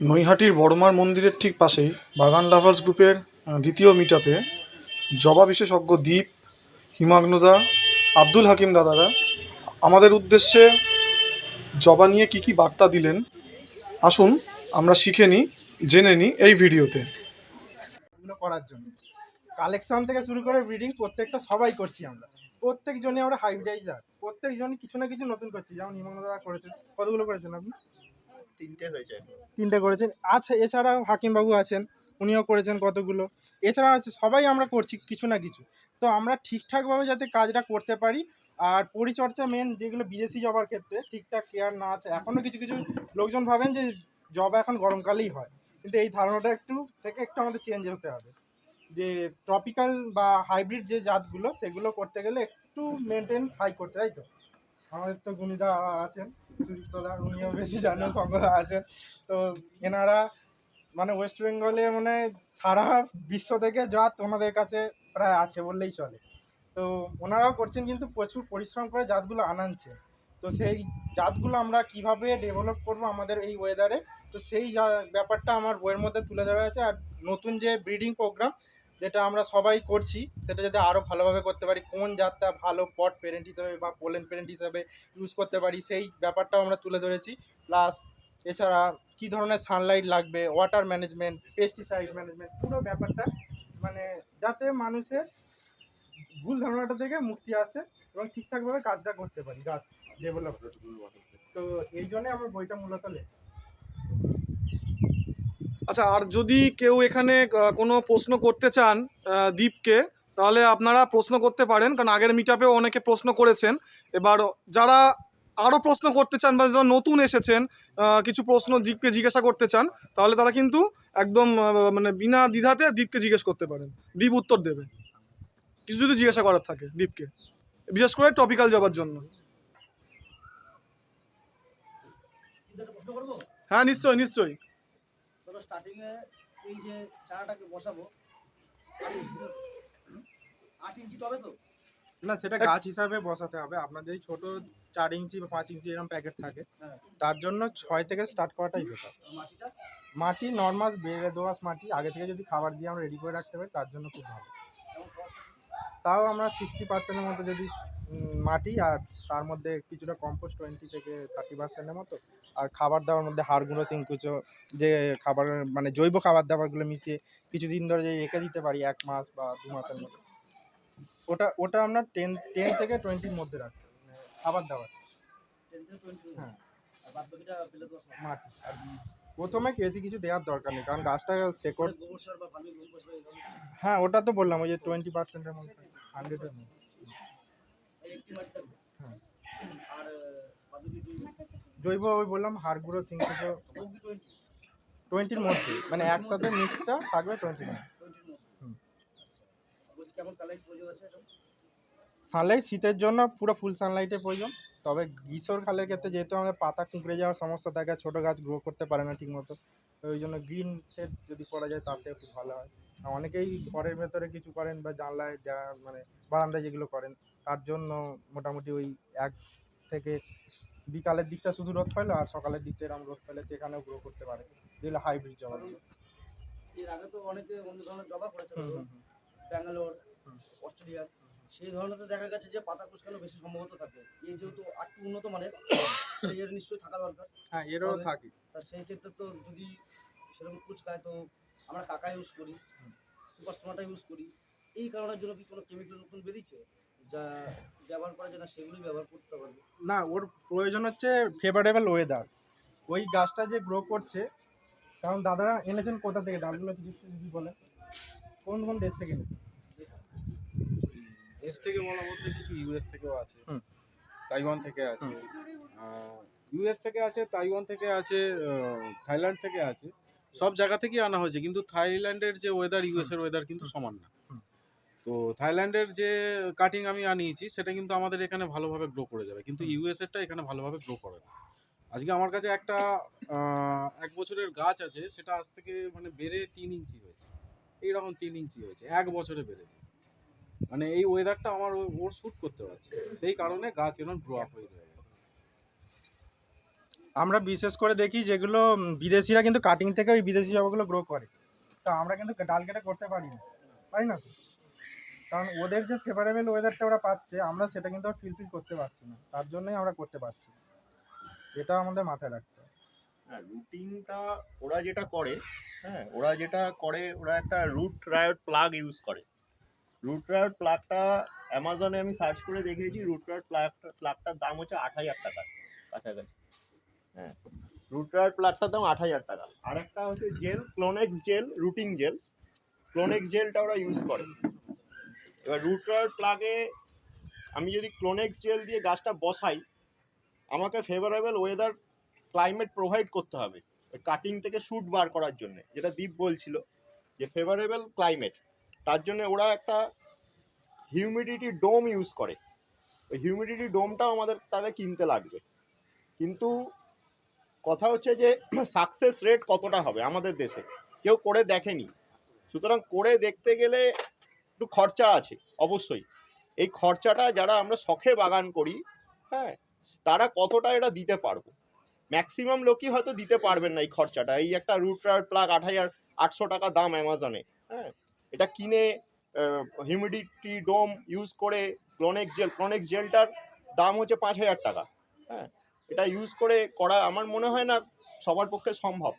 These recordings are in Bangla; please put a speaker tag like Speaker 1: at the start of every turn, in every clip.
Speaker 1: নৈহাটির বড়মার মন্দিরের ঠিক পাশেই বাগান লাভার্স গ্রুপের দ্বিতীয় মিট আপে জবা বিশেষজ্ঞ দ্বীপ হিমাগ্নদা আব্দুল হাকিম দাদারা আমাদের উদ্দেশ্যে জবা নিয়ে কী কী বার্তা দিলেন। আসুন, আমরা শিখে নিই, জেনে নিই এই ভিডিওতে।
Speaker 2: করার জন্য। কালেকশন থেকে শুরু করে ব্রিডিং প্রত্যেকটা সবাই করছি আমরা। প্রত্যেকজনই আমরা হাইব্রিডাইজার প্রত্যেকজনই কিছু না কিছু নতুন করছি। যেমন হিমানদা করেছেন কতগুলো করেছেন আপনি?
Speaker 3: তিনটে হয়েছে।
Speaker 2: তিনটে করেছেন। আছে, এছাড়াও হাকিমবাবু আছেন, উনিও করেছেন কতগুলো। এছাড়া আছে, সবাই আমরা করছি, কিছু না কিছু। তো আমরা ঠিকঠাকভাবে যাতে কাজটা করতে পারি, আর পরিচর্যা মেন যেগুলো বিদেশি জবার ক্ষেত্রে, ঠিকঠাক কেয়ার না আছে, এখনও কিছু কিছু লোকজন ভাবেন যে জবা এখন গরমকালেই হয়। কিন্তু এই ধারণাটা একটু থেকে একটু আমাদের চেঞ্জ হতে হবে। যে ট্রপিক্যাল বা হাইব্রিড যে জাতগুলো, সেগুলো করতে গেলে একটু মেনটেন হাই করতে তাই তো? আমাদের তো গুণিদা আছেন সুদীপ্তদা উনিও বেশি জানেন সঙ্গদা আছেন। তো এনারা মানে ওয়েস্ট বেঙ্গলে মানে সারা বিশ্ব থেকে জাত ওনাদের কাছে প্রায় আছে বললেই চলে। তো ওনারাও করছেন কিন্তু প্রচুর পরিশ্রম করে জাতগুলো আনাচ্ছে। তো সেই জাতগুলো আমরা কীভাবে ডেভেলপ করব আমাদের এই ওয়েদারে তো সেই ব্যাপারটা আমার বইয়ের মধ্যে তুলে ধরা হয়েছে। আর নতুন যে ব্রিডিং প্রোগ্রাম যেটা আমরা সবাই করছি, সেটা যাতে আরও ভালোভাবে করতে পারি, কোন জাতটা ভালো পট প্যারেন্ট হিসাবে বা পোলেন প্যারেন্ট হিসাবে ইউজ করতে পারি, সেই ব্যাপারটাও আমরা তুলে ধরেছি। প্লাস এছাড়া কী ধরনের সানলাইট লাগবে ওয়াটার ম্যানেজমেন্ট পেস্টিসাইড ম্যানেজমেন্ট পুরো ব্যাপারটা মানে যাতে মানুষের ভুল ধারণাটা থেকে মুক্তি আসে এবং ঠিকঠাকভাবে কাজটা করতে পারি গাছ ডেভেলপ তো এই জন্যে আমার বইটা মূলত লেখা।
Speaker 1: আচ্ছা আর যদি কেউ এখানে কোনো প্রশ্ন করতে চান দীপকে, তাহলে আপনারা প্রশ্ন করতে পারেন, কারণ আগের মিট অনেকে প্রশ্ন করেছেন। এবার যারা আরও প্রশ্ন করতে চান বা যারা নতুন এসেছেন কিছু প্রশ্ন দীপকে জিজ্ঞাসা করতে চান, তাহলে তারা কিন্তু একদম মানে বিনা দ্বিধাতে দীপকে জিজ্ঞেস করতে পারেন। দীপ উত্তর দেবে। কিছু যদি জিজ্ঞাসা করার থাকে দীপকে। বিশেষ করে টপিক্যাল যাবার জন্য। হ্যাঁ নিশ্চয়ই নিশ্চয়ই।
Speaker 3: ধরো স্টার্টিং এ এই যে চারাটাকে বসাবো আট ইঞ্চি? টবে তো?
Speaker 2: না সেটা গাছ হিসাবে বসাতে হবে। আপনার যদি ছোট চার ইঞ্চি বা পাঁচ ইঞ্চি এরকম প্যাকেট থাকে
Speaker 3: হ্যাঁ।
Speaker 2: তার জন্য ছয় থেকে স্টার্ট করাটাই বেটার মাটি নর্মাল বেড়ে দোয়াশ মাটি আগে থেকে যদি খাবার দিয়ে আমরা রেডি করে রাখতে পারি তার জন্য খুব ভালো। তাও আমরা সিক্সটি পার্সেন্টের মতো যদি মাটি আর তার মধ্যে কিছুটা কম্পোস্ট টোয়েন্টি থেকে থার্টি পার্সেন্টের মতো। আর খাবার দাবার মধ্যে হাড় গুঁড়ো সিংকুচো যে খাবার মানে জৈব খাবার দাবারগুলো মিশিয়ে কিছুদিন ধরে যে রেখে দিতে পারি এক মাস বা দু মাসের মতো। ওটা ওটা আমরা টেন টেন থেকে টোয়েন্টির মধ্যে রাখি মানে খাবার দাবার। হ্যাঁ। মাটি আর প্রথমে বেশি কিছু দেওয়ার দরকার নেই কারণ গাছটা শেকড় হ্যাঁ ওটা তো বললাম ওই যে টোয়েন্টি পার্সেন্টের মধ্যে হান্ড্রেডের মধ্যে
Speaker 3: এই একটি মাটি থাকবে
Speaker 2: হ্যাঁ
Speaker 3: আর বাদ বাকি দুই
Speaker 2: জৈব ওই বললাম হাড় গুঁড়ো
Speaker 3: টোয়েন্টি
Speaker 2: টোয়েন্টির মধ্যে মানে একসাথে মিক্সটা থাকবে টোয়েন্টি।
Speaker 3: আচ্ছা।
Speaker 2: সানলাইট শীতের জন্য পুরো ফুল সানলাইটের প্রয়োজন। তবে গ্রীষ্মকালের ক্ষেত্রে যেহেতু আমাদের পাতা কুঁকড়ে যাওয়ার সমস্যা থাকে ছোটো গাছ গ্রো করতে পারে না ঠিকমতো। ওই জন্য গ্রিন শেড যদি করা যায় তাতে খুব ভালো হয়। অনেকেই ঘরের ভেতরে কিছু করেন বা জানলায় যা মানে বারান্দায় যেগুলো করেন। তার জন্য মোটামুটি ওই এক থেকে বিকালের দিকটা শুধু রোদ পাইলো আর সকালের দিকটা এরকম রোদ পাইলে সেখানেও গ্রো করতে পারে। যেগুলো হাইব্রিড জবাগুলো
Speaker 3: এর আগে তো অনেকে অন্য ধরনের জবা করেছে। ব্যাঙ্গালোর। অস্ট্রেলিয়ার সেই ধরনের তো দেখা গেছে যে পাতা কুচকানো বেশি সম্ভবত থাকে। এই যেহেতু আটটু উন্নত মানের এর নিশ্চয়ই থাকা দরকার।
Speaker 2: হ্যাঁ এরও থাকে।
Speaker 3: তা সেই ক্ষেত্রে তো যদি সেরকম কুচকায় তো আমরা কাকা ইউজ করি সুপার স্টোমাটা ইউজ করি এই কারণের জন্য কি কোনো কেমিক্যাল নতুন বেরিয়েছে? যা ব্যবহার করা যায় না সেগুলোই ব্যবহার করতে পারবে
Speaker 2: না ওর প্রয়োজন হচ্ছে ফেভারেবল ওয়েদার ওই গাছটা যে গ্রো করছে কারণ দাদারা এনেছেন কোথা থেকে? ডালগুলো কিছু যদি বলেন কোন কোন দেশ থেকে এনেছেন?
Speaker 4: এস থেকে বলা বলতে কিছু ইউএস থেকেও আছে। তাইওয়ান থেকে আছে। ইউএস থেকে আছে তাইওয়ান থেকে আছে থাইল্যান্ড থেকে আছে। সব জায়গা থেকেই আনা হয়েছে কিন্তু থাইল্যান্ডের যে ওয়েদার ইউএস এর ওয়েদার কিন্তু সমান না। তো থাইল্যান্ডের যে কাটিং আমি আনিয়েছি সেটা কিন্তু আমাদের এখানে ভালোভাবে গ্রো করে যাবে। কিন্তু ইউএস এরটা এখানে ভালোভাবে গ্রো করে না। আজকে আমার কাছে একটা এক বছরের গাছ আছে সেটা আজ থেকে মানে বেড়ে তিন ইঞ্চি হয়েছে। এইরকম তিন ইঞ্চি হয়েছে এক বছরে বেড়েছে। মানে এই ওয়েদারটা আমার ওর শ্যুট করতে পারছে সেই কারণে গাছ এরকম আপ হয়ে যায়।
Speaker 2: আমরা বিশেষ করে দেখি যেগুলো বিদেশিরা কিন্তু কাটিং থেকে ওই বিদেশি জবাগুলো গ্রো করে। তো আমরা কিন্তু ডাল কেটে করতে পারি না। পারি না? কারণ ওদের যে ফেভারেবল ওয়েদারটা ওরা পাচ্ছে, আমরা সেটা কিন্তু আর ফিলফিল করতে পারছি না। তার জন্যই আমরা করতে পারছি। এটা আমাদের মাথায় রাখতে হবে।
Speaker 5: হ্যাঁ রুটিনটা ওরা যেটা করে হ্যাঁ ওরা যেটা করে, ওরা একটা রুট রায়ট প্লাগ ইউজ করে। রুট রায়ট প্লাগটা অ্যামাজনে আমি সার্চ করে দেখেছি রুট রায়ট প্লাগটা প্লাগটার দাম হচ্ছে আট হাজার টাকা কাছাকাছি। হ্যাঁ রুট রায়ট প্লাগটার দাম আট হাজার টাকা। আর একটা হচ্ছে gel Clonex gel rooting gel Clonex জেলটা ওরা ইউজ করে। এবার রুট রায়ট প্লাগে আমি যদি ক্লোনেক্স জেল দিয়ে গাছটা বসাই, আমাকে ফেভারেবল ওয়েদার ক্লাইমেট প্রোভাইড করতে হবে। কাটিং থেকে শুট বার করার জন্য, যেটা দীপ বলছিল, যে ফেভারেবল ক্লাইমেট তার জন্য ওরা একটা হিউমিডিটি ডোম ইউজ করে। ওই হিউমিডিটি ডোমটাও আমাদের তাদের কিনতে লাগবে। কিন্তু কথা হচ্ছে যে সাকসেস রেট কতটা হবে আমাদের দেশে? কেউ করে দেখেনি। সুতরাং করে দেখতে গেলে একটু খরচা আছে, অবশ্যই। এই খরচাটা যারা আমরা শখে বাগান করি হ্যাঁ তারা কতটা এটা দিতে পারব? ম্যাক্সিমাম লোকই হয়তো দিতে পারবেন না এই খরচাটা। এই একটা রুট রাউট প্লাগ আট হাজার আটশো টাকা দাম অ্যামাজনে হ্যাঁ। এটা কিনে হিউমিডিটি ডোম ইউজ করে ক্লোনেক্স জেল ক্লোনেক্স জেলটার দাম হচ্ছে পাঁচ হাজার টাকা হ্যাঁ। এটা ইউজ করে করা আমার মনে হয় না সবার পক্ষে সম্ভব।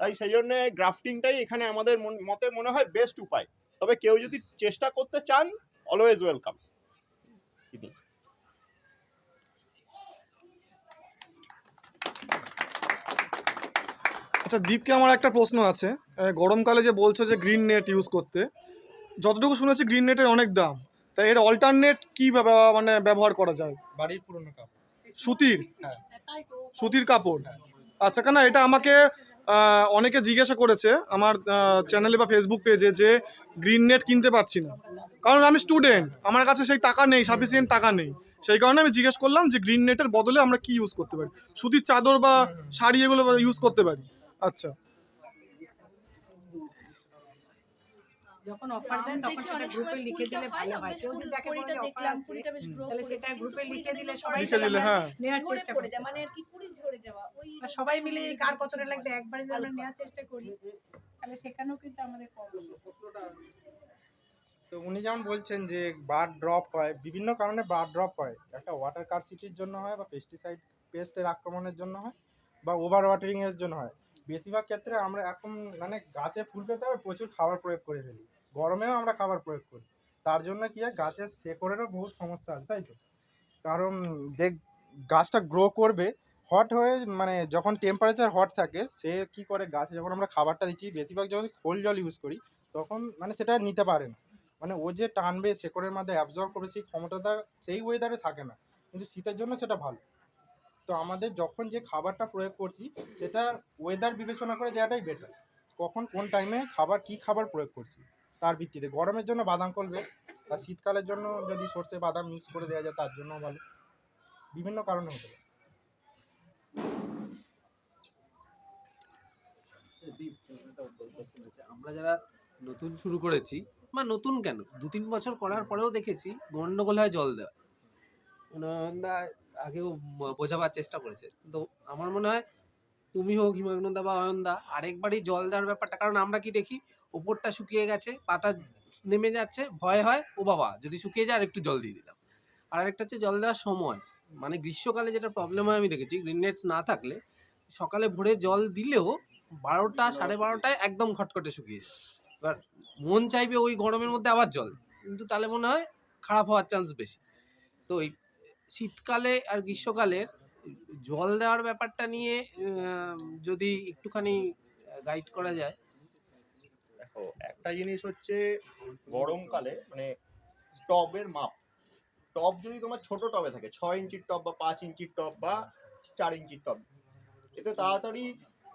Speaker 5: তাই সেই জন্যে গ্রাফটিংটাই এখানে আমাদের মতে মনে হয় বেস্ট উপায়। তবে কেউ যদি চেষ্টা করতে চান অলওয়েজ ওয়েলকাম
Speaker 1: আচ্ছা দীপকে আমার একটা প্রশ্ন আছে। গরমকালে যে বলছো যে গ্রিন নেট ইউজ করতে যতটুকু শুনেছি গ্রিন নেটের অনেক দাম। তাই এর অল্টারনেট কি মানে ব্যবহার করা যায়?
Speaker 2: বাড়ির পুরনো কাপ
Speaker 1: সুতির?
Speaker 2: হ্যাঁ।
Speaker 1: সুতির কাপড়? আচ্ছা কেন এটা আমাকে অনেকে জিজ্ঞাসা করেছে আমার চ্যানেলে বা ফেসবুক পেজে যে গ্রিন নেট কিনতে পারছি না। কারণ আমি স্টুডেন্ট আমার কাছে সেই টাকা নেই সাফিসিয়েন্ট টাকা নেই। সেই কারণে আমি জিজ্ঞেস করলাম যে গ্রিন নেটের বদলে আমরা কি ইউজ করতে পারি? সুতির চাদর বা শাড়ি এগুলো ইউজ করতে পারি। আচ্ছা।
Speaker 6: যখন অফার দেন তখন সেটা গ্রুপে লিখে দিলে ভালো হয়। কেউ যদি দেখে কোনো অফার আছে তাহলে সেটা গ্রুপে লিখে দিলে সবাই
Speaker 1: লিখে দিলে হ্যাঁ।
Speaker 6: নেওয়ার চেষ্টা করি
Speaker 7: মানে আর কি পুরি ঝরে যাওয়া ওই
Speaker 6: সবাই মিলে কার কতটা লাগবে একবারে যদি আমরা নেওয়ার চেষ্টা করি তাহলে সেখানেও কিন্তু আমাদের কম
Speaker 2: তো উনি যেমন বলছেন যে বার ড্রপ হয় বিভিন্ন কারণে বার ড্রপ হয়। একটা ওয়াটার কারসিটির জন্য হয় বা পেস্টিসাইড পেস্টের আক্রমণের জন্য হয় বা ওভার ওয়াটারিং এর জন্য হয়। বেশিরভাগ ক্ষেত্রে আমরা এখন মানে গাছে ফুল পেতে হবে, প্রচুর খাবার প্রয়োগ করে ফেলি। গরমেও আমরা খাবার প্রয়োগ করি। তার জন্য কি হয়, গাছের শেকড়েরও বহু সমস্যা আছে, তাই তো? কারণ দেখ গাছটা গ্রো করবে হট হয়ে মানে যখন টেম্পারেচার হট থাকে, সে কি করে গাছে যখন আমরা খাবারটা দিচ্ছি, বেশিরভাগ যখন খোল জল ইউজ করি, তখন মানে সেটা নিতে পারে না। মানে ও যে টানবে, শেকড়ের মধ্যে অ্যাবজর্ব করবে, সেই ক্ষমতাটা সেই ওয়েদারে থাকে না। কিন্তু শীতের জন্য সেটা ভালো। তো আমাদের যখন যে খাবারটা প্রয়োগ করছি সেটা ওয়েদার বিবেচনা করে দেওয়াটাই বেটার কখন কোন টাইমে খাবার কি খাবার প্রয়োগ করছি তার ভিত্তিতে। গরমের জন্য বাদাম করবে আর শীতকালের জন্য যদি সর্ষে বাদাম মিক্স করে দেওয়া যায় তার জন্য ভালো। বিভিন্ন কারণে হতে পারে।
Speaker 8: আমরা যারা নতুন শুরু করেছি বা নতুন কেন দু তিন বছর করার পরেও দেখেছি গন্ডগোল হয় জল দেওয়া আগেও বোঝাবার চেষ্টা করেছে। তো আমার মনে হয় তুমি হোক হিমাগ্নদা বা অয়নদা আরেকবারই জল দেওয়ার ব্যাপারটা, কারণ আমরা কি দেখি, ওপরটা শুকিয়ে গেছে, পাতা নেমে যাচ্ছে, ভয় হয়, ও বাবা, যদি শুকিয়ে যায় আর একটু জল দিয়ে দিলাম। আর আরেকটা হচ্ছে জল দেওয়ার সময় মানে গ্রীষ্মকালে যেটা প্রবলেম হয়, আমি দেখেছি গ্রিন নেটস না থাকলে সকালে ভোরে জল দিলেও বারোটা সাড়ে বারোটায় একদম খটখটে শুকিয়ে যায়। এবার মন চাইবে ওই গরমের মধ্যে আবার জল, কিন্তু তাহলে মনে হয় খারাপ হওয়ার চান্স বেশি। তো এই শীতকালে আর গ্রীষ্মকালের জল দেওয়ার ব্যাপারটা নিয়ে যদি একটুখানি গাইড করা যায়।
Speaker 5: দেখো, একটা জিনিস হচ্ছে গরমকালে মানে টবের মাপ। টব যদি তোমার ছোট টবে থাকে, ছয় ইঞ্চির টব বা পাঁচ ইঞ্চির টব বা চার ইঞ্চির টব, এতে তাড়াতাড়ি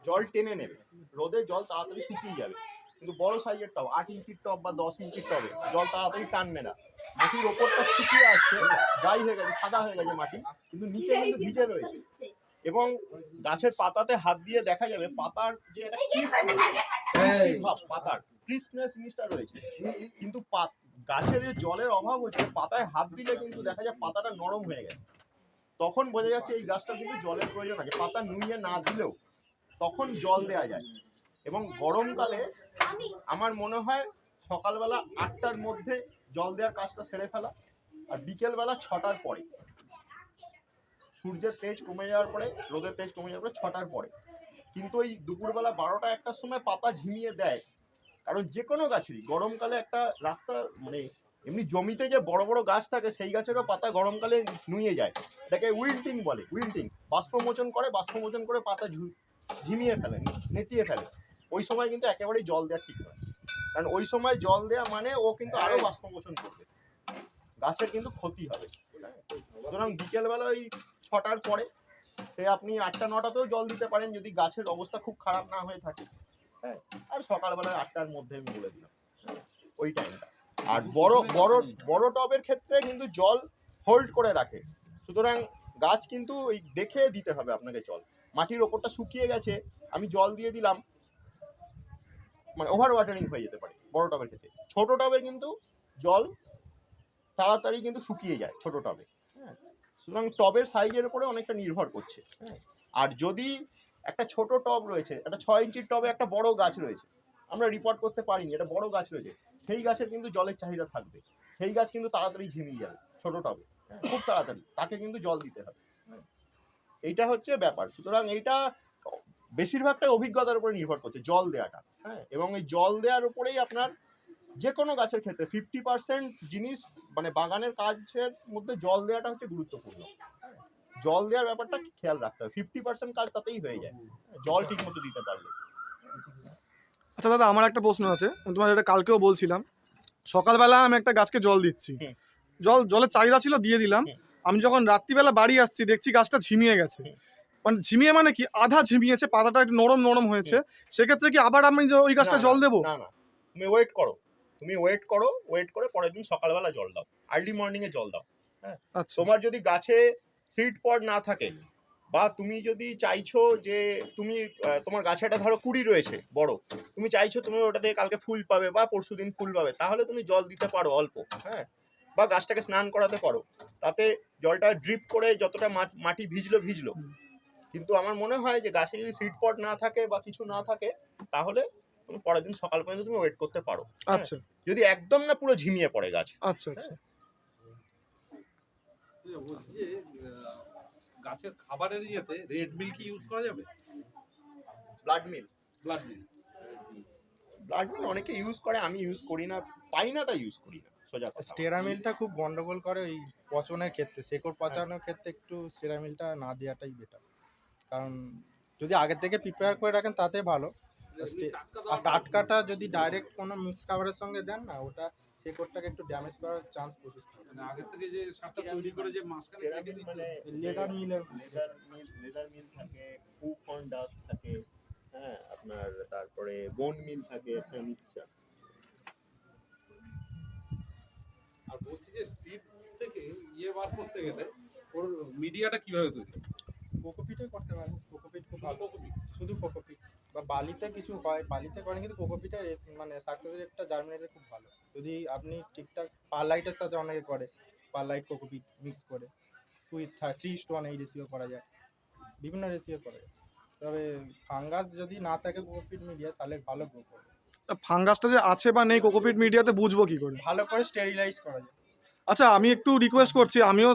Speaker 5: জল টেনে নেবে। রোদে জল তাড়াতাড়ি শুকিয়ে যাবে। কিন্তু বড় সাইজের টব, আট ইঞ্চির টব বা দশ ইঞ্চির টবে জল তাড়াতাড়ি টানবে না। মাটির ওপরটা শুকিয়ে আসছে ড্রাই হয়ে গেছে সাদা হয়ে গেছে মাটি কিন্তু নিচে কিন্তু ভিজে রয়েছে। এবং গাছের পাতাতে হাত দিয়ে দেখা যাবে পাতার যে ভাব পাতার ক্রিসনেস জিনিসটা রয়েছে। কিন্তু পাত- গাছের যে জলের অভাব হচ্ছে পাতায় হাত দিলে কিন্তু দেখা যায় পাতাটা নরম হয়ে গেছে। তখন বোঝা যাচ্ছে এই গাছটা কিন্তু জলের প্রয়োজন আছে পাতা নুইয়ে না দিলেও তখন জল দেওয়া যায়। এবং গরমকালে আমার মনে হয় সকালবেলা আটটার মধ্যে জল দেওয়ার কাজটা সেরে ফেলা আর বিকেলবেলা ছটার পরে। সূর্যের তেজ কমে যাওয়ার পরে, রোদের তেজ কমে যাওয়ার পরে ছটার পরে। কিন্তু ওই দুপুরবেলা বারোটা একটার সময় পাতা ঝিমিয়ে দেয়। কারণ যে কোনো গাছেরই গরমকালে একটা রাস্তা মানে এমনি জমিতে যে বড় বড় গাছ থাকে, সেই গাছেরও পাতা গরমকালে নুয়ে যায়। এটাকে উইল্টিং বলে, উইল্টিং। বাষ্পমোচন করে বাষ্পমোচন করে পাতা ঝিমিয়ে ফেলে, নেতিয়ে ফেলে। ওই সময় কিন্তু একেবারেই জল দেওয়া ঠিক নয়। কারণ ওই সময় জল দেওয়া মানে ও কিন্তু আরও বাষ্পমোচন করবে। গাছের কিন্তু ক্ষতি হবে। সুতরাং বিকেলবেলা ওই ছটার পরে সে আপনি আটটা, নটাতেও জল দিতে পারেন যদি গাছের অবস্থা খুব খারাপ না হয়ে থাকে। হ্যাঁ আর সকালবেলায় আটটার মধ্যে আমি বলে দিলাম। ওই টাইমটা আর বড় বড় বড় টবের ক্ষেত্রে কিন্তু জল হোল্ড করে রাখে। সুতরাং গাছ কিন্তু ওই দেখে দিতে হবে আপনাকে জল। মাটির ওপরটা শুকিয়ে গেছে, আমি জল দিয়ে দিলাম মানে ওভার ওয়াটারিং হয়ে যেতে পারে বড় টবের ক্ষেত্রে। ছোট টবের কিন্তু জল তাড়াতাড়ি কিন্তু শুকিয়ে যায় ছোট টবে হ্যাঁ। সুতরাং টবের সাইজের উপরে অনেকটা নির্ভর করছে হ্যাঁ। আর যদি একটা ছোট টব রয়েছে একটা ছয় ইঞ্চির টবে একটা বড় গাছ রয়েছে আমরা রিপোর্ট করতে পারিনি একটা বড় গাছ রয়েছে সেই গাছের কিন্তু জলের চাহিদা থাকবে সেই গাছ কিন্তু তাড়াতাড়ি ঝিমিয়ে যাবে ছোট টবে হ্যাঁ, খুব তাড়াতাড়ি তাকে কিন্তু জল দিতে হবে হ্যাঁ। এইটা হচ্ছে ব্যাপার সুতরাং এইটা বেশিরভাগটাই অভিজ্ঞতার উপরে নির্ভর করছে জল দেওয়াটা হ্যাঁ? এবং এই জল দেওয়ার উপরেই আপনার যে কোনো গাছের ক্ষেত্রে ফিফটি পার্সেন্ট জিনিস মানে বাগানের কাজের মধ্যে জল দেওয়াটা হচ্ছে গুরুত্বপূর্ণ হ্যাঁ, জল দেওয়ার ব্যাপারটা খেয়াল রাখতে হবে ফিফটি পার্সেন্ট কাজ তাতেই হয়ে যায় হ্যাঁ, জল ঠিক মতো দিতে পারলে।
Speaker 1: আচ্ছা দাদা আমার একটা প্রশ্ন আছে আমি তোমার এটা কালকেও বলছিলাম সকালবেলা আমি একটা গাছকে জল দিচ্ছি জল জলের চাহিদা ছিল দিয়ে দিলাম আমি যখন রাত্রিবেলা বাড়ি আসছি দেখছি গাছটা ঝিমিয়ে গেছে। মানে ঝিমিয়ে মানে কি? আধা ঝিমিয়েছে পাতাটা একটু নরম নরম হয়েছে। সেক্ষেত্রে কি আবার আমি ওই গাছটা জল দেবো?
Speaker 5: না না। তুমি ওয়েট করো। তুমি ওয়েট করো ওয়েট করে পরের দিন সকালবেলা জল দাও। আর্লি মর্নিং এ জল দাও।
Speaker 1: হ্যাঁ?
Speaker 5: তোমার যদি গাছে সিড পড না থাকে বা তুমি যদি চাইছো যে তুমি তোমার গাছে একটা ধরো কুড়ি রয়েছে বড়। তুমি চাইছো তুমি ওটা থেকে কালকে ফুল পাবে বা পরশু দিন ফুল পাবে তাহলে তুমি জল দিতে পারো অল্প হ্যাঁ? বা গাছটাকে স্নান করাতে পারো। তাতে জলটা ড্রিপ করে যতটা মাটি ভিজলো ভিজলো কিন্তু আমার মনে হয় যে গাছে যদি সিড পড না থাকে বা কিছু না থাকে তাহলে তুমি পরের দিন সকাল পর্যন্ত তুমি ওয়েট করতে পারো। হ্যাঁ।
Speaker 1: আচ্ছা।
Speaker 5: যদি একদম না পুরো ঝিমিয়ে পড়ে গাছ।
Speaker 1: আচ্ছা আচ্ছা।
Speaker 9: বলছি গাছের খাবারের ইয়েতে রেড মিল্ক কি ইউজ করা যাবে?
Speaker 5: Blood meal
Speaker 9: blood milk
Speaker 5: blood meal অনেকে ইউজ করে আমি ইউজ করি না পাই না তাই ইউজ করি না। সোজা কথা।
Speaker 2: স্টেরামিলটা খুব গন্ডগোল করে ওই পচনের ক্ষেত্রে শেকড় পচানোর ক্ষেত্রে একটু স্টেরামিলটা না দেওয়াটাই বেটার কারণ যদি আগে থেকে প্রিপেয়ার করে রাখেন তাতে ভালো। আর টাটকাটা যদি ডাইরেক্ট কোনো মিক্স খাবারের সঙ্গে দেন না ওটা শেকড়টাকে একটু ড্যামেজ করার চান্স প্রচুর থাকে।
Speaker 9: মানে আগের থেকে যে সারটা তৈরি করে যে রেখে
Speaker 5: মানে
Speaker 2: লেদার মিলের
Speaker 5: লেদার মিল লেদার মিল থাকে পুফন ডাস্ট থাকে হ্যাঁ আপনার তারপরে বোন মিল থাকে একটা মিক্সচার
Speaker 9: আর বলছি যে সিড থেকে ইয়ে বার করতে গেলে ওর মিডিয়াটা কীভাবে তৈরি?
Speaker 2: কোকোপিটে করতে পারেন কোকোপিট খুব ভালো।
Speaker 9: কোকোপিট।
Speaker 2: শুধু কোকোপিট। বা বালিতে কিছু হয় বালিতে করেন কিন্তু কোকোপিটের মানে সাকসেস রেটটা জার্মিনেটের খুব ভালো। যদি আপনি ঠিকঠাক পারলাইটের সাথে অনেকে করে পারলাইট কোকোপিট মিক্স করে টু থ্রি ইস ওয়ান এই রেসিও করা যায়। বিভিন্ন রেসিও করা। যায় তবে ফাঙ্গাস যদি না থাকে কোকোপিট মিডিয়া তাহলে ভালো গ্রো করবে।
Speaker 1: ফাঙ্গাসটা যে আছে বা নেই কোকোপিট মিডিয়াতে বুঝব কি করে?
Speaker 2: ভালো করে স্টেরিলাইজ করা যায়।
Speaker 1: আচ্ছা আমি একটু রিকোয়েস্ট করছি আমিও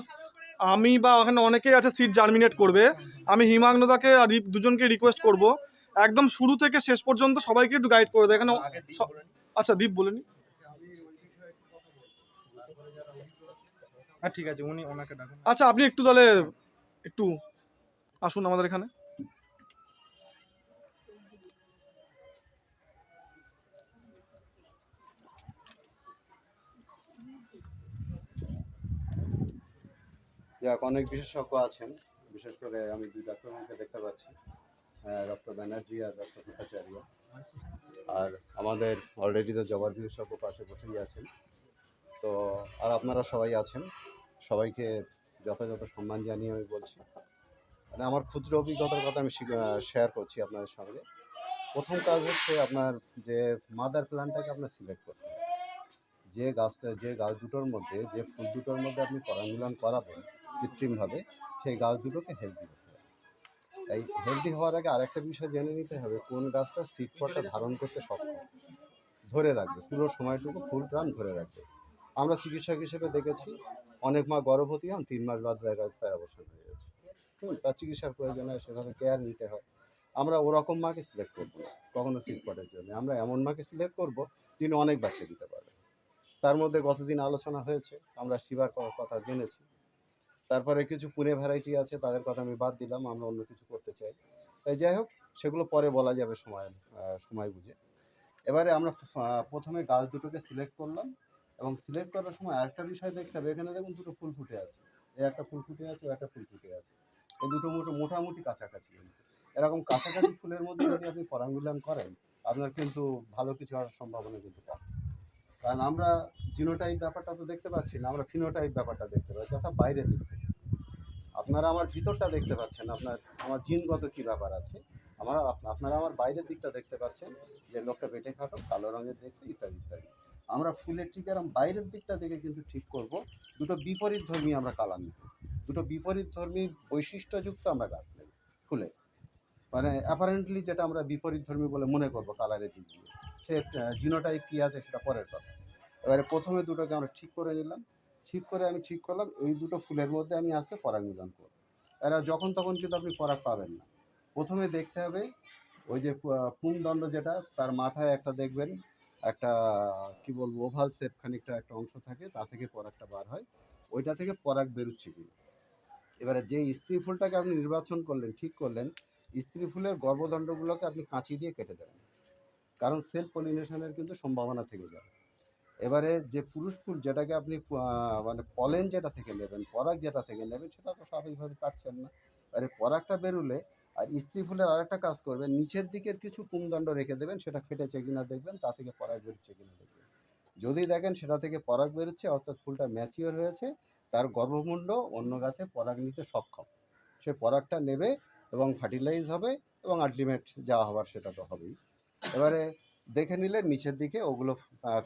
Speaker 1: আমি বা ওখানে অনেকেই আছে সিট জার্মিনেট করবে। আমি হিমাগ্নদাকে আর দীপ দুজনকে রিকোয়েস্ট করব। একদম শুরু থেকে শেষ পর্যন্ত সবাইকে একটু গাইড করে দেয়। এখানে সব- আচ্ছা দীপ বলে নি
Speaker 2: হ্যাঁ ঠিক আছে উনি ওনাকে
Speaker 1: আচ্ছা আপনি একটু তাহলে একটু আসুন আমাদের এখানে।
Speaker 10: যাক, অনেক বিশেষজ্ঞ আছেন। বিশেষ করে আমি দুই ডাক্তারকে দেখতে পাচ্ছি ডক্টর ব্যানার্জি আর ডক্টর ভট্টাচার্য। আর আমাদের অলরেডি তো জবার বিশেষজ্ঞ পাশে বসেই আছেন। তো আর আপনারা সবাই আছেন। সবাইকে যথাযথ সম্মান জানিয়ে আমি বলছি। মানে আমার ক্ষুদ্র অভিজ্ঞতার কথা আমি শেয়ার করছি আপনাদের সঙ্গে। প্রথম কাজ হচ্ছে আপনার যে মাদার প্ল্যান্টটাকে আপনার সিলেক্ট করতে হবে। যে গাছটা, যে গাছ দুটোর মধ্যে, যে ফুল দুটোর মধ্যে আপনি পরাগমিলন করাবেন কৃত্রিমভাবে সেই গাছ দুটোকে হেলদি করতে হবে। এই হেলদি হওয়ার আগে আরেকটা বিষয় জেনে নিতে হবে, কোন গাছটা পটটা ধারণ করতে সক্ষম? ধরে রাখবে, পুরো সময়টুকু ফুল প্রাণ ধরে রাখবে। আমরা চিকিৎসক হিসেবে দেখেছি, অনেক মা গর্ভবতী হন, তিন মাস বাদ দেখা যাচ্ছে তার অবসান হয়ে গেছে। তার চিকিৎসার প্রয়োজন হয় সেভাবে কেয়ার নিতে হয়। আমরা ওরকম মাকে সিলেক্ট করব না, কখনো সিট পটের জন্য। আমরা এমন মাকে সিলেক্ট করব তিনি অনেক বাচ্চা দিতে পারবে তার মধ্যে গতদিন আলোচনা হয়েছে, আমরা শিবার কথা জেনেছি। তারপরে কিছু পুনে ভ্যারাইটি আছে, তাদের কথা আমি বাদ দিলাম, আমরা অন্য কিছু করতে চাই। তাই যাই হোক, সেগুলো পরে বলা যাবে সময় সময় বুঝে। এবারে আমরা প্রথমে গাছ দুটোকে সিলেক্ট করলাম এবং সিলেক্ট করার সময় আরেকটা বিষয় দেখতে হবে, এখানে দেখুন দুটো ফুল ফুটে আছে। এই একটা ফুল ফুটে আছে একটা ফুল ফুটে আছে। এই দুটো মোটো, মোটামুটি কাছাকাছি। এরকম কাছাকাছি ফুলের মধ্যে যদি আপনি পরাগমিলন করেন, আপনার কিন্তু ভালো কিছু হওয়ার সম্ভাবনা কিন্তু কম। কারণ আমরা জিনোটাইপ ব্যাপারটা তো দেখতে পাচ্ছি না, আমরা ফিনোটাইপ ব্যাপারটা দেখতে পাচ্ছি, অর্থাৎ বাইরের দিক থেকে। আপনারা আমার ভিতরটা দেখতে পাচ্ছেন, আপনার, আমার জিনগত কী ব্যাপার আছে? আমরা, আপ- আপনারা আমার বাইরের দিকটা দেখতে পাচ্ছেন, যে লোকটা পেটে খাটো, কালো রঙের দেখতে ইত্যাদি ইত্যাদি। আমরা ফুলের ঠিক এরম বাইরের দিকটা দেখে কিন্তু ঠিক করব। দুটো বিপরীত ধর্মী আমরা কালার নেব। দুটো বিপরীত ধর্মী বৈশিষ্ট্যযুক্ত আমরা গাছ নেব ফুলে। মানে অ্যাপারেন্টলি যেটা আমরা বিপরীত ধর্মী বলে মনে করব কালারের দিক দিয়ে। সে জিনোটাইপ কী আছে সেটা পরের কথা। এবারে প্রথমে দুটোকে আমরা ঠিক করে নিলাম। ঠিক করে আমি ঠিক করলাম, এই দুটো ফুলের মধ্যে আমি আজকে পরাগ মিলন করব। এরা যখন তখন কিন্তু আপনি পরাগ পাবেন না। প্রথমে দেখতে হবে ওই যে পুংদণ্ড যেটা, তার মাথায় একটা দেখবেন, একটা, কি বলব, ওভাল শেপ খানিকটা একটা অংশ থাকে, তা থেকে পরাগটা বার হয়। ওইটা থেকে পরাগ বেরোচ্ছে কি এবারে যে স্ত্রী ফুলটাকে আপনি নির্বাচন করলেন, ঠিক করলেন, স্ত্রী ফুলের গর্ভদণ্ডগুলোকে আপনি কাঁচি দিয়ে কেটে দেবেন। কারণ সেলফ পলিনেশনের কিন্তু সম্ভাবনা থেকে যায় এবারে যে পুরুষ ফুল যেটাকে আপনি মানে পলেন যেটা থেকে নেবেন, পরাগ যেটা থেকে নেবেন, সেটা তো স্বাভাবিকভাবে কাটছেন না। এবারে পরাগটা বেরোলে আর স্ত্রী ফুলের আরেকটা কাজ করবেন, নিচের দিকের কিছু কুমদণ্ড রেখে দেবেন, সেটা ফেটেছে কিনা দেখবেন, তা থেকে পরাগ বেরোচ্ছে কিনা দেখবেন। যদি দেখেন সেটা থেকে পরাগ বেরোচ্ছে, অর্থাৎ ফুলটা ম্যাচিওর হয়েছে, তার গর্ভমুণ্ড অন্য গাছে পরাগ নিতে সক্ষম। সে পরাগটা নেবে এবং ফার্টিলাইজ হবে এবং আলটিমেট যা হবার সেটা তো হবেই। এবারে দেখে নিলে নিচের দিকে ওগুলো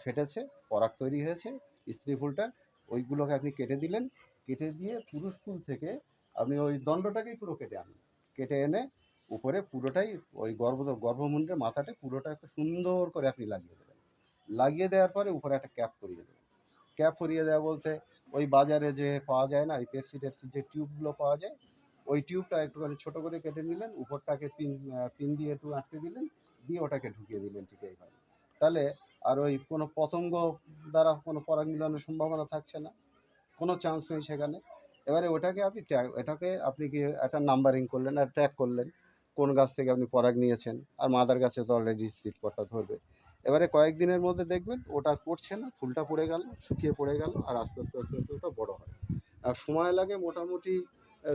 Speaker 10: ফেটেছে, পরাগ তৈরি হয়েছে, স্ত্রী ফুলটা, ওইগুলোকে আপনি কেটে দিলেন, কেটে দিয়ে পুরুষ ফুল থেকে আপনি ওই দণ্ডটাকেই পুরো কেটে আনলেন। কেটে এনে উপরে পুরোটাই ওই গর্ভ গর্ভমুণ্ডের মাথাটা পুরোটা একটু সুন্দর করে আপনি লাগিয়ে দেবেন। লাগিয়ে দেওয়ার পরে উপরে একটা ক্যাপ করিয়ে দেবেন। ক্যাপ করিয়ে দেওয়া বলতে ওই বাজারে যে পাওয়া যায় না, ওই পেপসি টেপসি যে টিউবগুলো পাওয়া যায়, ওই টিউবটা একটুখানি ছোটো করে কেটে নিলেন, উপরটাকে পিন পিন দিয়ে একটু আটকে দিলেন দিয়ে ওটাকে ঢুকিয়ে দিলেন ঠিক এইভাবে। তাহলে আর ওই কোনো পতঙ্গ দ্বারা কোনো পরাগ মিলনের সম্ভাবনা থাকছে না। কোনো চান্স নেই সেখানে। এবারে ওটাকে আপনি ট্যাগ এটাকে আপনি কি একটা নাম্বারিং করলেন আর ট্যাগ করলেন। কোন গাছ থেকে আপনি পরাগ নিয়েছেন আর মাদার গাছে তো অলরেডি সিটপটটা ধরবে। এবারে কয়েকদিনের মধ্যে দেখবেন ওটা পড়ছে না, ফুলটা পড়ে গেল, শুকিয়ে পড়ে গেল আর আস্তে আস্তে আস্তে আস্তে ওটা বড় হয়। আর সময় লাগে মোটামুটি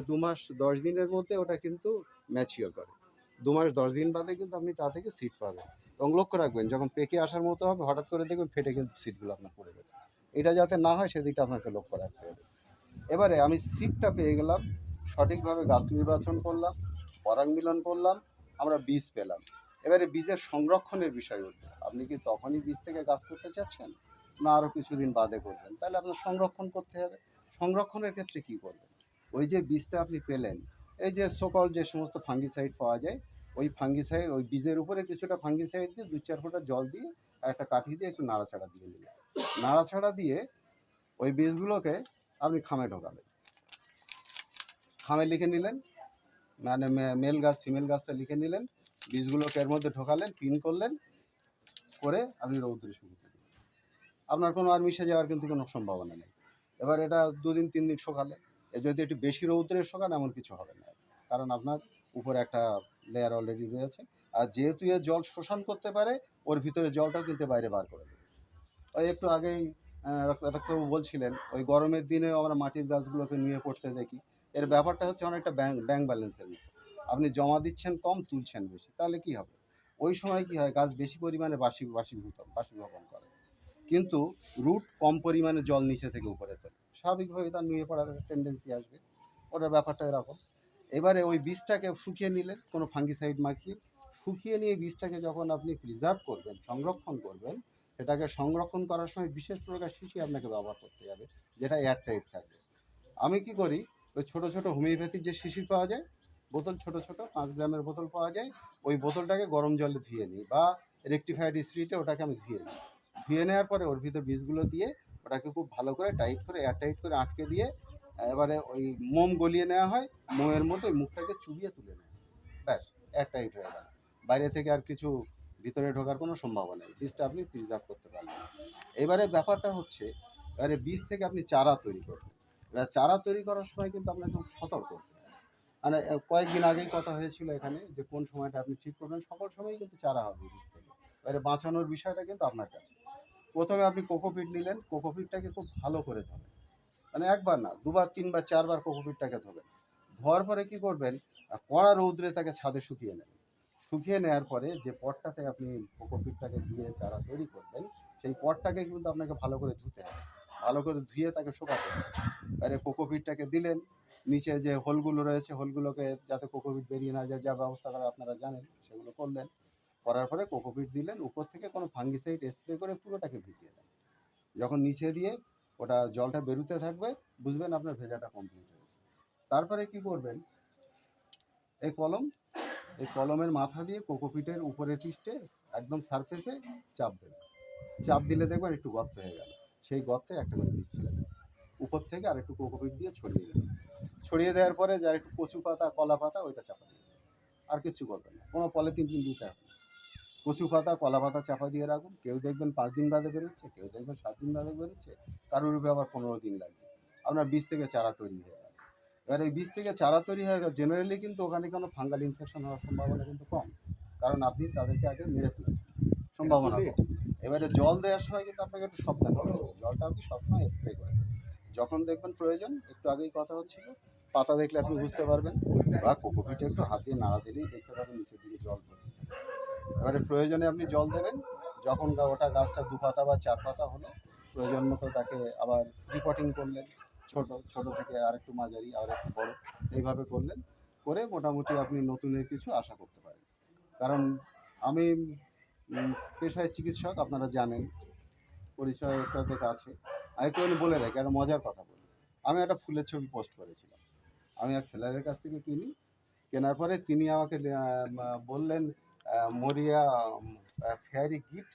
Speaker 10: দু মাস, দশ দিনের মধ্যে ওটা কিন্তু ম্যাচিওর করে। দু মাস দশ দিন বাদে কিন্তু আপনি তা থেকে সিট পাবেন। এবং লক্ষ্য রাখবেন, যখন পেকে আসার মতো হবে, হঠাৎ করে দেখবেন ফেটে কিন্তু সিটগুলো আপনার পড়ে গেছে। এটা যাতে না হয়, সেদিকটা আপনাকে লক্ষ্য রাখতে হবে। এবারে আমি সিটটা পেয়ে গেলাম, সঠিকভাবে গাছ নির্বাচন করলাম, পরাগ মিলন করলাম, আমরা বীজ পেলাম। এবারে বীজের সংরক্ষণের বিষয় উঠবে আপনি কি তখনই বীজ থেকে গাছ করতে চাচ্ছেন, না আরও কিছুদিন বাদে করবেন? তাহলে আপনার সংরক্ষণ করতে হবে। সংরক্ষণের ক্ষেত্রে কি করবেন? ওই যে বীজটা আপনি পেলেন এই যে সকল যে সমস্ত ফাঙ্গিসাইড পাওয়া যায়, ওই ফাঙ্গিসাইড ওই বীজের উপরে কিছুটা ফাঙ্গিসাইড দিয়ে দু চার ফোঁটা জল দিয়ে আর একটা কাঠি দিয়ে একটু নাড়াচাড়া দিয়ে নিলেন। নাড়াচাড়া দিয়ে ওই বীজগুলোকে আপনি খামে ঢোকালেন খামে লিখে নিলেন মানে মেল গাছ ফিমেল গাছটা লিখে নিলেন, বীজগুলোকে এর মধ্যে ঢোকালেন পিন করলেন, করে আপনি রৌদ্রে শুকিয়ে দিলেন। আপনার কোনো আর মিশে যাওয়ার কিন্তু কোনো সম্ভাবনা নেই। এবার এটা দুদিন, তিন দিন শোকালে। এ যদি একটু বেশি রৌদ্রে শোকান এমন কিছু হবে না। কারণ আপনার উপরে একটা লেয়ার অলরেডি রয়েছে। আর যেহেতু এ জল শোষণ করতে পারে, ওর ভিতরে জলটাও কিন্তু বাইরে বার করে দেবে। ওই একটু আগেই ডাক্তারবাবু বলছিলেন, ওই গরমের দিনেও আমরা মাটির গাছগুলোকে নিয়ে পড়তে দেখি। এর ব্যাপারটা হচ্ছে অনেকটা ব্যাংক ব্যাংক ব্যালেন্সের মতো। আপনি জমা দিচ্ছেন কম, তুলছেন বেশি, তাহলে কি হবে? ওই সময় কি হয়, গাছ বেশি পরিমাণে বাসি, বাসীভূত বাষ্পীভবন করে। কিন্তু রুট কম পরিমাণে জল নিচে থেকে উপরে তোলে। স্বাভাবিকভাবে তার নুয়ে পড়ার একটা টেন্ডেন্সি আসবে। ওটার ব্যাপারটা এরকম। এবারে ওই বীজটাকে শুকিয়ে নিলেন, কোনো ফাঙ্গিসাইড মাখিয়ে। শুকিয়ে নিয়ে বীজটাকে যখন আপনি প্রিজার্ভ করবেন, সংরক্ষণ করবেন, সেটাকে সংরক্ষণ করার সময় বিশেষ প্রকার শিশি আপনাকে ব্যবহার করতে হবে, যেটা এয়ার টাইট থাকবে। আমি কি করি? ওই ছোটো ছোটো হোমিওপ্যাথির যে শিশির পাওয়া যায়, বোতল ছোট ছোট, পাঁচ গ্রামের বোতল পাওয়া যায়, ওই বোতলটাকে গরম জলে ধুয়ে নিই বা রেকটিফাইড স্পিরিটে ওটাকে আমি ধুয়ে নিই। ধুয়ে নেওয়ার পরে ওর ভিতর বীজগুলো দিয়ে ওটাকে খুব ভালো করে টাইট করে এয়ার টাইট করে আটকে দিয়ে, এবারে ওই মোম গলিয়ে নেওয়া হয়। মোমের মধ্যে ওই মুখটাকে চুবিয়ে তুলে নেয় ব্যাস এয়ার টাইট হয়ে গেল। বাইরে থেকে আর কিছু ভিতরে ঢোকার কোনো সম্ভাবনা নেই। বীজটা আপনি প্রিজার্ভ করতে পারবেন। এবারে ব্যাপারটা হচ্ছে, এবারে বীজ থেকে আপনি চারা তৈরি করবেন। এবার চারা তৈরি করার সময় কিন্তু আপনাকে খুব সতর্ক মানে কয়েকদিন আগেই কথা হয়েছিল এখানে যে কোন সময়টা আপনি ঠিক করবেন, সকল সময়ই কিন্তু চারা হবে বীজ থেকে। এবারে বাঁচানোর বিষয়টা কিন্তু আপনার কাছে। প্রথমে আপনি কোকোপিট নিলেন কোকোপিটটাকে খুব ভালো করে ধরেন মানে একবার না, দুবার, তিনবার, চারবার কোকোপিটটাকে ধরবেন ধোয়ার পরে কি করবেন কড়া রৌদ্রে তাকে ছাদে শুকিয়ে নেবেন। শুকিয়ে নেওয়ার পরে যে পটটাতে আপনি কোকোপিটটাকে দিয়ে চারা তৈরি করবেন, সেই পটটাকে কিন্তু আপনাকে ভালো করে ধুতে হবে। ভালো করে ধুয়ে তাকে শুকাতে হবে। এবারে কোকোপিটটাকে দিলেন, নিচে যে হোলগুলো রয়েছে, হোলগুলোকে যাতে কোকোপিট বেরিয়ে না যায়, যা ব্যবস্থা করে আপনারা জানেন, সেগুলো করলেন। করার পরে কোকোপিট দিলেন, উপর থেকে কোনো ফাঙ্গিসাইড স্প্রে করে পুরোটাকে ভিজিয়ে দেন। যখন নিচে দিয়ে ওটা জলটা বেরোতে থাকবে, বুঝবেন আপনার ভেজাটা কমপ্লিট হয়েছে তারপরে কি করবেন? এই কলম, এই কলমের মাথা দিয়ে কোকোপিটের উপরে পৃষ্ঠে একদম সারফেসে চাপ দেবেন। চাপ দিলে দেখবেন একটু গর্ত হয়ে গেল। সেই গর্তে একটা করে বীজ ফেলে দেবেন। উপর থেকে আর একটু কোকোপিট দিয়ে ছড়িয়ে দেবেন। ছড়িয়ে দেওয়ার পরে যার একটু কচু পাতা কলা পাতা ওইটা চাপা দিয়ে দেবেন। আর কিচ্ছু করবেন না। কোনো পলিথিন টিন দিতে হবে। কচু পাতা, কলা পাতা চাপা দিয়ে রাখুন। কেউ দেখবেন পাঁচ দিন বাদে বেরোচ্ছে, কেউ দেখবেন সাত দিন বাদে বেরোচ্ছে। কারোর উপরে আবার পনেরো দিন লাগছে। আপনার বীজ থেকে চারা তৈরি হয়ে গেল। এবার এই বীজ থেকে চারা তৈরি হয়ে গেল জেনারেলি কিন্তু ওখানে কোনো ফাঙ্গাল ইনফেকশন হওয়ার সম্ভাবনা কিন্তু কম। কারণ আপনি তাদেরকে আগে মেরে ফেলেছেন। সম্ভাবনা এবারে জল দেওয়ার সময় কিন্তু আপনাকে একটু সাবধান হতে হবে। জলটা আপনি সবসময় স্প্রে করে যখন দেখবেন প্রয়োজন, একটু আগেই কথা হচ্ছিল। পাতা দেখলে আপনি বুঝতে পারবেন। বা কোকোপিটে একটু হাত দিয়ে নাড়া দিলেই দেখতে পাবেন নিচের দিকে জল পড়ছে। এবারে প্রয়োজনে আপনি জল দেবেন। যখন ওটা গাছটা দু পাতা বা চার পাতা হলো, প্রয়োজন মতো তাকে আবার রিপোর্টিং করলেন। ছোট ছোট থেকে আরেকটু মাঝারি আর একটু বড়। এইভাবে করলেন। করে মোটামুটি আপনি নতুনের কিছু আশা করতে পারেন। কারণ আমি পেশায় চিকিৎসক, আপনারা জানেন পরিচয় একটা আছে। আমি একটু বলে রাখি, একটা মজার কথা বলি। আমি একটা ফুলের ছবি পোস্ট করেছিলাম। আমি এক সেলারের কাছ থেকে কিনি। কেনার পরে তিনি আমাকে বললেন মরিয়া ফেয়ারি গিফট